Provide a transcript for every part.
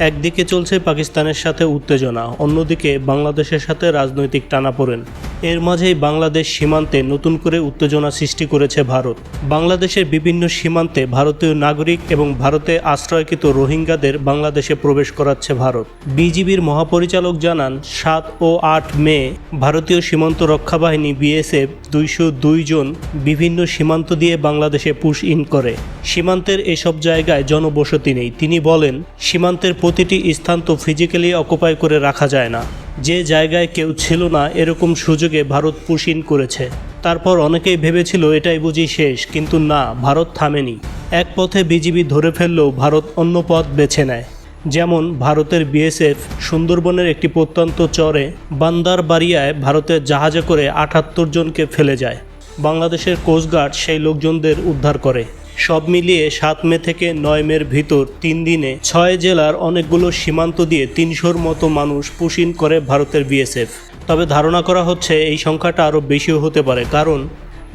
একদিকে চলছে পাকিস্তানের সাথে উত্তেজনা অন্যদিকে বাংলাদেশের সাথে রাজনৈতিক টানাপোড়েন। এর মাঝেই বাংলাদেশ সীমান্তে নতুন করে উত্তেজনা সৃষ্টি করেছে ভারত। বাংলাদেশের বিভিন্ন সীমান্তে ভারতীয় নাগরিক এবং ভারতে আশ্রয়কৃত রোহিঙ্গাদের বাংলাদেশে প্রবেশ করাচ্ছে ভারত। বিজিবির মহাপরিচালক জানান, সাত ও আট মে ভারতীয় সীমান্ত রক্ষা বাহিনী বিএসএফ দুইশো দুই জন বিভিন্ন সীমান্ত দিয়ে বাংলাদেশে পুশ ইন করে। সীমান্তের এসব জায়গায় জনবসতি নেই। তিনি বলেন, সীমান্তের প্রতিটি স্থান তো ফিজিক্যালি অকুপাই করে রাখা যায় না। যে জায়গায় কেউ ছিল না, এরকম সুযোগে ভারত পুশ ইন করেছে। তারপর অনেকেই ভেবেছিল এটাই বুঝি শেষ, কিন্তু না, ভারত থামেনি। এক পথে বিজিবি ধরে ফেললেও ভারত অন্য পথ বেছে নেয়। যেমন ভারতের বিএসএফ সুন্দরবনের একটি প্রত্যন্ত চরে বান্দারবাড়িয়ায় ভারতের জাহাজে করে আটাত্তর জনকে ফেলে যায়। বাংলাদেশের কোস্টগার্ড সেই লোকজনদের উদ্ধার করে। সব মিলিয়ে সাত মে থেকে নয় মের ভিতর তিন দিনে ছয় জেলার অনেকগুলো সীমান্ত দিয়ে তিনশোর মতো মানুষ পুশিন করে ভারতের বিএসএফ তবে ধারণা করা হচ্ছে এই সংখ্যাটা আরও বেশিও হতে পারে, কারণ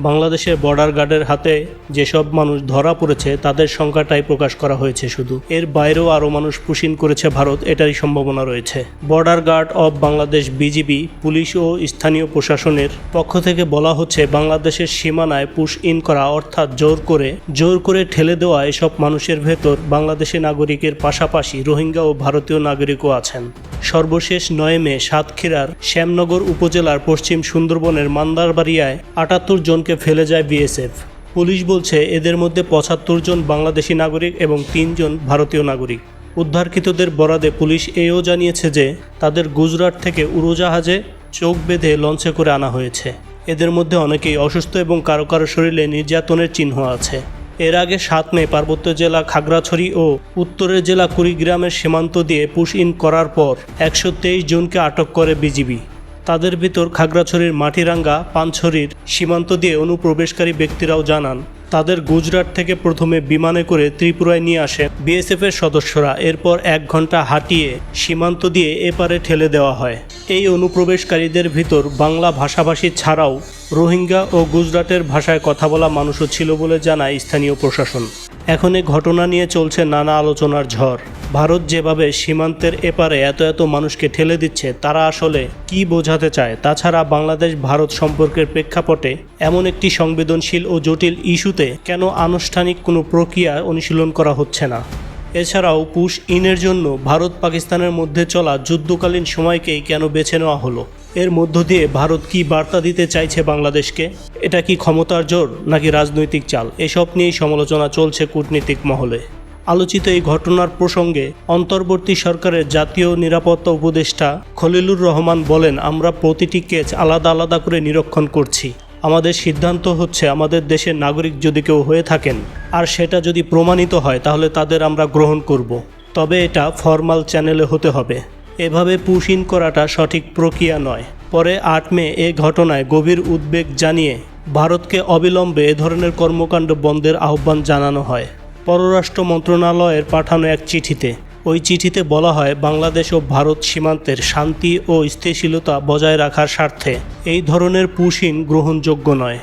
বাংলাদেশের বর্ডার গার্ডের হাতে যেসব মানুষ ধরা পড়েছে, তাদের সংখ্যাটাই প্রকাশ করা হয়েছে শুধু। এর বাইরেও আরও মানুষ পুশিন করেছে ভারত, এটারই সম্ভাবনা রয়েছে। Border guard of Bangladesh BGB police ও স্থানীয় প্রশাসনের পক্ষ থেকে বলা হচ্ছে, বাংলাদেশের সীমানায় পুশ ইন করা অর্থাৎ জোর করে জোর করে ঠেলে দেওয়া এসব মানুষের ভেতর বাংলাদেশি নাগরিকের পাশাপাশি রোহিঙ্গা ও ভারতীয় নাগরিকও আছেন। সর্বশেষ নয় মে সাতক্ষীরার শ্যামনগর উপজেলার পশ্চিম সুন্দরবনের মান্দারবাড়িয়ায় আটাত্তর জনকে ফেলে যায় বিএসএফ। পুলিশ বলছে, এদের মধ্যে পঁচাত্তর জন বাংলাদেশি নাগরিক এবং তিনজন ভারতীয় নাগরিক। উদ্ধারকৃতদের বরাদে পুলিশ এও জানিয়েছে যে, তাদের গুজরাট থেকে উড়োজাহাজে চোখ বেঁধে লঞ্চে করে আনা হয়েছে। এদের মধ্যে অনেকেই অসুস্থ এবং কারও কারও শরীরে নির্যাতনের চিহ্ন আছে। এর আগে সাত মে পার্বত্য জেলা খাগড়াছড়ি ও উত্তরের জেলা কুড়িগ্রামের সীমান্ত দিয়ে পুশ ইন করার পর একশো তেইশ জনকে আটক করে বিজিবি। তাদের ভিতর খাগড়াছড়ির মাটিরাঙ্গা, পানছড়ির সীমান্ত দিয়ে অনুপ্রবেশকারী ব্যক্তিরাও জানান, তাদের গুজরাট থেকে প্রথমে বিমানে করে ত্রিপুরায় নিয়ে আসে বিএসএফের সদস্যরা। এরপর এক ঘণ্টা হাঁটিয়ে সীমান্ত দিয়ে এপারে ঠেলে দেওয়া হয়। এই অনুপ্রবেশকারীদের ভিতর বাংলা ভাষাভাষী ছাড়াও রোহিঙ্গা ও গুজরাটের ভাষায় কথা বলা মানুষও ছিল বলে জানায় স্থানীয় প্রশাসন। এখন এই ঘটনা নিয়ে চলছে নানা আলোচনার ঝড়। ভারত যেভাবে সীমান্তের এপারে এত এত মানুষকে ঠেলে দিচ্ছে, তারা আসলে কি বোঝাতে চায়? তাছাড়া বাংলাদেশ ভারত সম্পর্কের প্রেক্ষাপটে এমন একটি সংবেদনশীল ও জটিল ইস্যুতে কেন আনুষ্ঠানিক কোনো প্রক্রিয়া অনুশীলন করা হচ্ছে না? এছাড়াও পুশ ইনের জন্য ভারত পাকিস্তানের মধ্যে চলা যুদ্ধকালীন সময়কেই কেন বেছে নেওয়া হলো? এর মধ্য দিয়ে ভারত কি বার্তা দিতে চাইছে বাংলাদেশকে? এটা কি ক্ষমতার জোর নাকি রাজনৈতিক চাল? এসব নিয়েই সমালোচনা চলছে কূটনীতিক মহলে। আলোচিত এই ঘটনার প্রসঙ্গে অন্তর্বর্তী সরকারের জাতীয় নিরাপত্তা উপদেষ্টা খলিলুর রহমান বলেন, আমরা প্রতিটি কেচ আলাদা আলাদা করে নিরীক্ষণ করছি। আমাদের সিদ্ধান্ত হচ্ছে আমাদের দেশের নাগরিক যদি কেউ হয়ে থাকেন, আর সেটা যদি প্রমাণিত হয়, তাহলে তাদের আমরা গ্রহণ করব। তবে এটা ফর্মাল চ্যানেলে হতে হবে। এভাবে পুশ ইন করাটা সঠিক প্রক্রিয়া নয়। পরে আট মে এ ঘটনায় গভীর উদ্বেগ জানিয়ে ভারতকে অবিলম্বে এ ধরনের কর্মকাণ্ড বন্ধের আহ্বান জানানো হয়। পররাষ্ট্র মন্ত্রণালয়ের পাঠানো এক চিঠিতে ওই চিঠিতে বলা হয়, বাংলাদেশ ও ভারত সীমান্তের শান্তি ও স্থিতিশীলতা বজায় রাখার স্বার্থে। এই ধরনের পুশিন গ্রহণযোগ্য নয়।